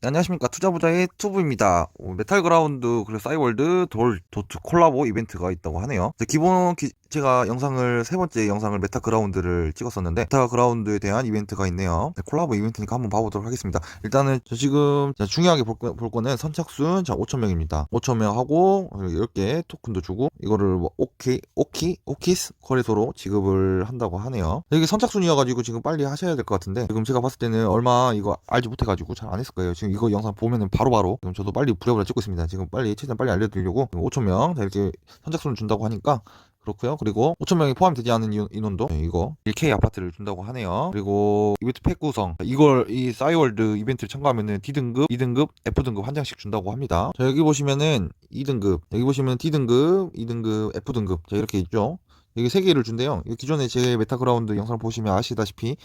네, 안녕하십니까 투자부자의 투부입니다. 어, 메탈그라운드 그리고 싸이월드 돌 도트 콜라보 이벤트가 있다고 하네요. 기본 기- 제가 영상을 세 번째 영상을 메타그라운드를 찍었었는데 메타그라운드에 대한 이벤트가 있네요. 네, 콜라보 이벤트니까 한번 봐보도록 하겠습니다. 일단은 저 지금 자, 중요하게 볼, 거, 볼 거는 선착순 자 5천 명입니다. 5천 명 하고 10개 토큰도 주고 이거를 뭐 오키 오키 오키스 거래소로 지급을 한다고 하네요. 이게 선착순이어가지고 지금 빨리 하셔야 될 것 같은데 지금 제가 봤을 때는 얼마 이거 알지 못해가지고 잘 안 했을 거예요. 지금 이거 영상 보면은 바로바로 지금 저도 빨리 부랴부랴 찍고 있습니다. 지금 빨리 최대한 빨리 알려드리려고 5천 명 이렇게 선착순을 준다고 하니까 그렇고요. 그리고 5천 명이 포함되지 않은 인원- 인원도 네, 이거 1K 아파트를 준다고 하네요. 그리고 이벤트 팩 구성 이걸 이 싸이월드 이벤트를 참가하면은 D등급, 2등급, F등급 한 장씩 준다고 합니다. 자 여기 보시면은 2등급 여기 보시면 D등급, 2등급, F등급 자 이렇게 있죠. 여기 세 개를 준대요. 기존에 제 메타그라운드 영상을 보시면 아시다시피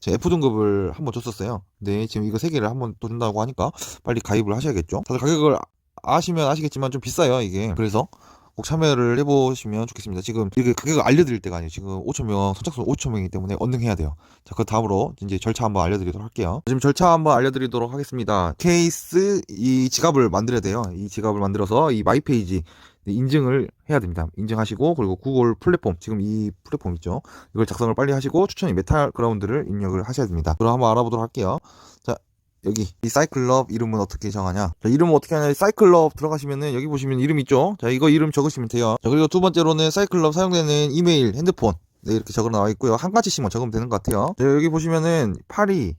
제가 F등급을 한번 줬었어요. 근데 지금 이거 세 개를 한번 또 준다고 하니까 빨리 가입을 하셔야겠죠. 다들 가격을 아시면 아시겠지만 좀 비싸요 이게. 그래서 꼭 참여를 해보시면 좋겠습니다. 지금 이게 가격을 알려드릴 때가 아니에요. 지금 5천명 선착순 5천명이기 때문에 언능해야 돼요. 자, 그 다음으로 이제 절차 한번 알려드리도록 할게요. 지금 절차 한번 알려드리도록 하겠습니다. 케이스 이 지갑을 만들어야 돼요. 이 지갑을 만들어서 이 마이페이지 인증을 해야 됩니다. 인증하시고 그리고 구글 플랫폼 지금 이 플랫폼 있죠. 이걸 작성을 빨리 하시고 추천이 메탈 그라운드를 입력을 하셔야 됩니다. 그럼 한번 알아보도록 할게요. 자, 여기 이 사이클럽 이름은 어떻게 정하냐? 자, 이름은 어떻게 하냐? 사이클럽 들어가시면은 여기 보시면 이름 있죠? 자, 이거 이름 적으시면 돼요. 자, 그리고 두 번째로는 사이클럽 사용되는 이메일, 핸드폰 네, 이렇게 적어 나와 있고요. 한 가지씩만 적으면 되는 것 같아요. 자, 여기 보시면은 82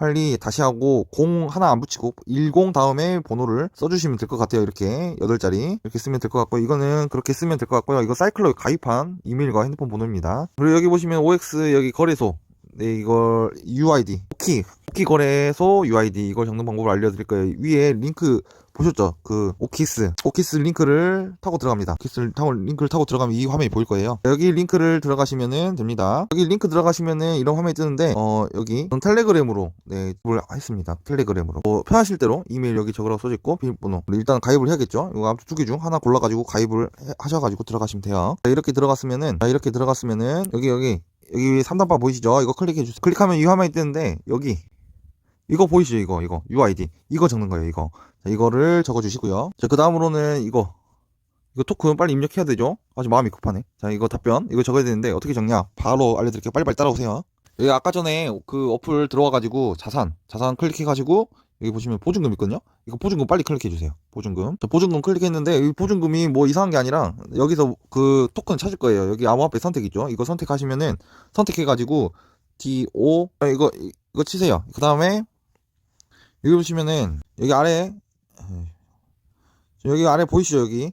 빨리 다시 하고 0 하나 안 붙이고 10 다음에 번호를 써주시면 될 것 같아요. 이렇게 8자리 이렇게 쓰면 될 것 같고 이거는 그렇게 쓰면 될 것 같고요. 이거 사이클럽 가입한 이메일과 핸드폰 번호입니다. 그리고 여기 보시면 OX 여기 거래소 네 이걸 UID 오키 오키 거래소 UID 이걸 적는 방법을 알려드릴 거예요. 위에 링크 보셨죠? 그 오키스 오키스 링크를 타고 들어갑니다. 오키스 타고 링크를 타고 들어가면 이 화면이 보일 거예요. 여기 링크를 들어가시면은 됩니다. 여기 링크 들어가시면은 이런 화면이 뜨는데 어 여기 텔레그램으로 네뭘 했습니다. 텔레그램으로 뭐 편하실 대로 이메일 여기 적으라고 써져 있고 비밀번호 일단 가입을 해야겠죠. 이거 아무튼 두 개 중 하나 골라가지고 가입을 해- 하셔가지고 들어가시면 돼요. 자, 이렇게 들어갔으면은 자, 이렇게 들어갔으면은 여기 여기 여기 3단바 보이시죠? 이거 클릭해 주세요. 클릭하면 이 화면이 뜨는데 여기 이거 보이시죠? 이거 이거 UID 이거 적는 거예요. 이거 자, 이거를 적어주시고요. 자, 그 다음으로는 이거 이거 토큰 빨리 입력해야 되죠? 아주 마음이 급하네. 자, 이거 답변 이거 적어야 되는데 어떻게 적냐? 바로 알려드릴게요. 빨리빨리 따라오세요. 여기 아까 전에 그 어플 들어와가지고 자산 자산 클릭해가지고 여기 보시면 보증금 있거든요. 이거 보증금 빨리 클릭해 주세요. 보증금. 자, 보증금 클릭했는데 이 보증금이 뭐 이상한 게 아니라 여기서 그 토큰 찾을 거예요. 여기 암호화폐 선택 있죠. 이거 선택하시면은 선택해가지고 D O 아, 이거 이거 치세요. 그 다음에 여기 보시면은 여기 아래 여기 아래 보이시죠 여기?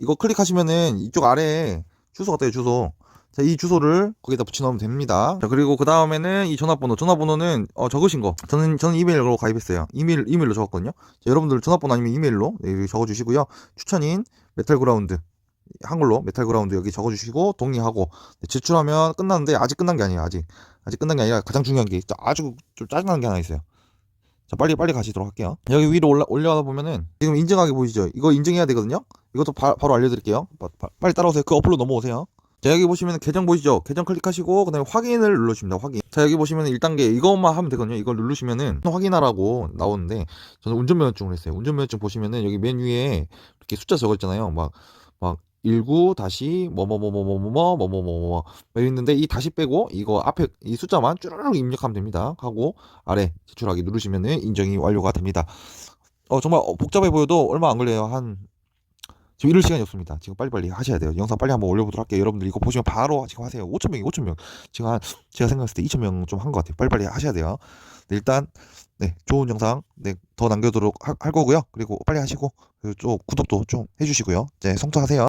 이거 클릭하시면은 이쪽 아래에 주소가 떠요 주소. 자 이 주소를 거기다 붙여 넣으면 됩니다. 자 그리고 그 다음에는 이 전화번호. 전화번호는 어, 적으신 거. 저는 저는 이메일로 가입했어요. 이메일 이메일로 적었거든요. 자, 여러분들 전화번호 아니면 이메일로 네, 여기 적어주시고요. 추천인 메탈그라운드. 한글로 메탈그라운드 여기 적어주시고 동의하고. 네, 제출하면 끝났는데 아직 끝난 게 아니에요 아직. 아직 끝난 게 아니라 가장 중요한 게 아주 좀 짜증나는 게 하나 있어요 자 빨리 빨리 가시도록 할게요. 여기 위로 올라 올려다 보면은 지금 인증하기 보이시죠? 이거 인증해야 되거든요? 이것도 바, 로 알려드릴게요. 바- 바- 빨리 따라오세요. 그 어플로 넘어오세요. 자 여기 보시면 계정 보이시죠? 계정 클릭하시고 그 다음에 확인을 눌러주십니다. 확인. 자 여기 보시면 1단계 이것만 하면 되거든요. 이걸 누르시면은 확인하라고 나오는데 저는 운전면허증을 했어요. 운전면허증 보시면은 여기 맨 위에 이렇게 숫자 적어있잖아요. 막막 19 다시 뭐뭐뭐뭐뭐뭐뭐뭐뭐뭐 있는데 이 다시 빼고 이거 앞에 이 숫자만 쭈르륵 입력하면 됩니다 하고 아래 제출하기 누르시면은 인정이 완료가 됩니다 어 정말 어, 복잡해 보여도 얼마 안 걸려요 한 지금 이럴 시간이 없습니다. 지금 빨리빨리 하셔야 돼요. 영상 빨리 한번 올려보도록 할게요. 여러분들 이거 보시면 바로 지금 하세요. 5천명이 5천명. 지금 한 제가 생각했을 때 2천명 좀 한 것 같아요. 빨리빨리 하셔야 돼요. 네, 일단 네 좋은 영상 네, 더 남겨도록 하- 할 거고요. 그리고 빨리 하시고 또 구독도 좀 해주시고요. 네 성투하세요.